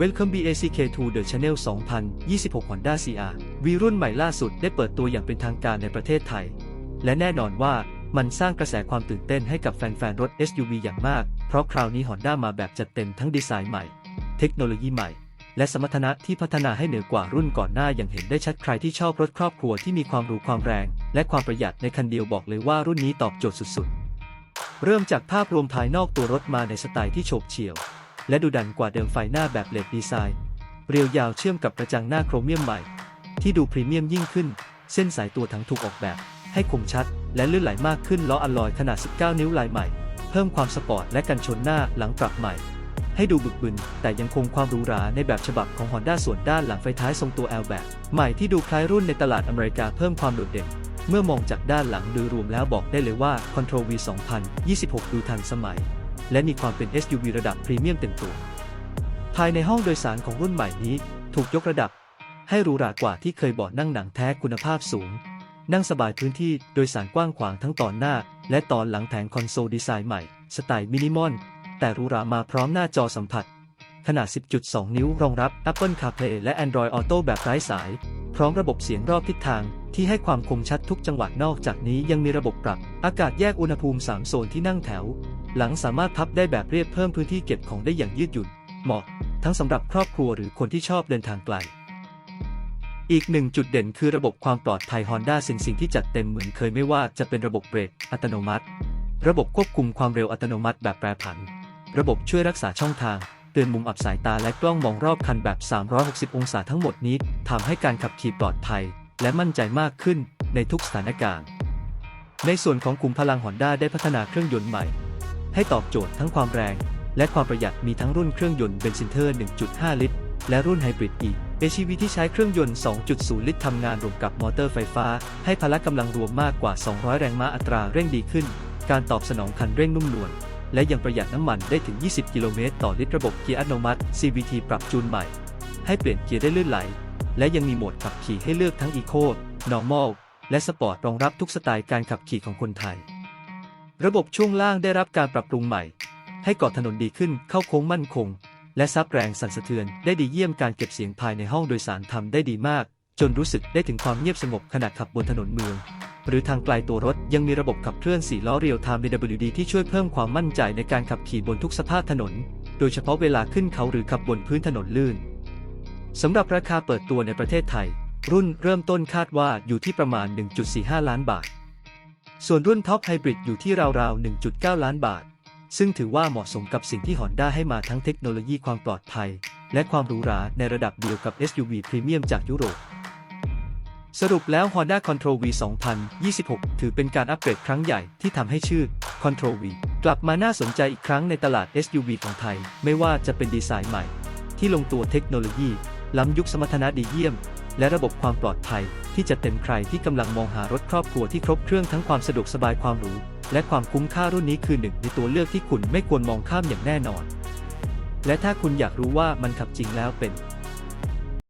Welcome BACK to the Channel 2026 Honda CR วีรุ่นใหม่ล่าสุดได้เปิดตัวอย่างเป็นทางการในประเทศไทย และแน่นอนว่ามันสร้างกระแสความตื่นเต้นให้กับแฟนๆ รถ SUV อย่างมาก เพราะคราวนี้ Honda มาแบบจัดเต็มทั้งดีไซน์ใหม่ เทคโนโลยีใหม่ และสมรรถนะที่พัฒนาให้เหนือกว่ารุ่นก่อนหน้าอย่างเห็นได้ชัดใครที่ชอบรถครอบครัวที่มีความรู้ความแรง และความประหยัดในคันเดียวบอกเลยว่ารุ่นนี้ตอบโจทย์สุดๆ เริ่มจากภาพรวมภายนอกตัวรถมาในสไตล์ที่โฉบเฉี่ยว และดูดันกว่าเดิมไฟหน้าแบบเลดดีไซน์ เรียวยาวเชื่อมกับกระจังหน้าโครเมียมใหม่ ที่ดูพรีเมียมยิ่งขึ้น เส้นสายตัวทั้งถูกออกแบบ ให้คมชัด และลื่นไหลมากขึ้นล้ออลลอยขนาด 19 นิ้วลายใหม่ เพิ่มความสปอร์ตและกันชนหน้าหลังปรับใหม่ ให้ดูบึกบึน แต่ยังคงความหรูหราในแบบฉบับของ Honda ส่วนด้านหลังไฟท้ายทรงตัว L แบบใหม่ที่ดูคล้ายรุ่นในตลาดอเมริกาเพิ่มความโดดเด่นเมื่อมองจากด้านหลังโดยรวมแล้วบอกได้เลยว่า Control V 2026 ดูทันสมัย และมีความเป็น SUV ระดับพรีเมียมเต็มตัว ภายในห้องโดยสารของรุ่นใหม่นี้ถูกยกระดับ ให้หรูหรากว่าที่เคยเบาะนั่งหนังแท้คุณภาพสูง นั่งสบายพื้นที่โดยสารกว้างขวางทั้งตอนหน้า และตอนหลังแผงคอนโซลดีไซน์ใหม่ สไตล์มินิมอลแต่หรูหรามาพร้อมหน้าจอสัมผัส ขนาด 10.2 นิ้วรองรับ Apple CarPlay และ Android Auto แบบไร้สาย พร้อมระบบเสียงรอบทิศทาง ที่ให้ความคมชัดทุกจังหวะนอกจากนี้ยังมีระบบปรับ อากาศแยกอุณหภูมิ 3 โซนที่นั่งแถว หลังสามารถพับได้แบบเรียบเพิ่มพื้นที่เก็บของได้อย่างยืดหยุ่น เหมาะ ทั้งสำหรับครอบครัวหรือคนที่ชอบเดินทางไกล อีกหนึ่งจุดเด่นคือระบบความปลอดภัย Honda Sensing ที่จัดเต็มเหมือนเคยไม่ว่าจะเป็นระบบเบรกอัตโนมัติ ระบบควบคุมความเร็วอัตโนมัติแบบแปรผัน ระบบช่วยรักษาช่องทางเตือนมุมอับสายตาและกล้องมองรอบคันแบบ 360 องศาทั้งหมดนี้ทำให้การขับขี่ปลอดภัย และมั่นใจมากขึ้นในทุกสถานการณ์ ในส่วนของกลุ่มพลัง Honda ได้พัฒนาเครื่องยนต์ใหม่ ให้ตอบโจทย์ทั้งความแรง และความประหยัดมีทั้งรุ่นเครื่องยนต์เบนซินเทอร์ 1.5 ลิตร และรุ่นไฮบริด e HEV ที่ใช้เครื่องยนต์ 2.0 ลิตรทำงานรวมกับมอเตอร์ไฟฟ้า ให้พละกำลังรวมมากกว่า 200 แรงม้าอัตราเร่งดีขึ้น การตอบสนองคันเร่งนุ่มนวลและยังประหยัดน้ำมันได้ถึง 20 กิโลเมตรต่อลิตรระบบเกียร์อัตโนมัติ CVT ปรับจูนใหม่ ให้เปลี่ยนเกียร์ได้ลื่นไหล และยังมีโหมดขับขี่ให้เลือกทั้ง Eco Normal และ Sport รองรับทุกสไตล์การขับขี่ของคนไทย ระบบช่วงล่างได้รับการปรับปรุงใหม่ ให้เกาะถนนดีขึ้นเข้าโค้งมั่นคง และซับแรงสั่นสะเทือนได้ดีเยี่ยมการเก็บเสียงภายในห้องโดยสารทำได้ดีมาก จนรู้สึกได้ถึงความเงียบสงบขณะขับบนถนนเมือง หรือทางไกลตัวรถยังมีระบบขับเคลื่อน4ล้อเรียวไทม์ DWD ที่ช่วยเพิ่มความมั่นใจในการขับขี่บนทุกสภาพถนน โดยเฉพาะเวลาขึ้นเขาหรือขับบนพื้นถนนลื่น สำหรับราคาเปิดตัวในประเทศไทย รุ่นเริ่มต้นคาดว่าอยู่ที่ประมาณ 1.45 ล้านบาท ส่วนรุ่นท็อปไฮบริดอยู่ที่ราวๆ 1.9 ล้านบาท ซึ่งถือว่าเหมาะสมกับสิ่งที่ Honda ให้มาทั้งเทคโนโลยีความปลอดภัย และความหรูหราในระดับเดียวกับ SUV พรีเมียมจากยุโรปสรุปแล้ว Honda Control V 2026 ถือเป็นการอัปเกรดครั้งใหญ่ที่ทำให้ชื่อ Control V กลับมาน่าสนใจอีกครั้งในตลาด SUV ของไทย ไม่ว่าจะเป็นดีไซน์ใหม่ ที่ลงตัวเทคโนโลยี ล้ำยุคสมรรถนะดีเยี่ยม และระบบความปลอดภัยที่จะเต็มใครที่กำลังมองหารถครอบครัวที่ครบเครื่องทั้งความสะดวกสบายความหรูและความคุ้มค่ารุ่นนี้คือหนึ่งในตัวเลือกที่คุณไม่ควรมองข้ามอย่างแน่นอน และถ้าคุณอยากรู้ว่ามันขับจริงแล้วเป็น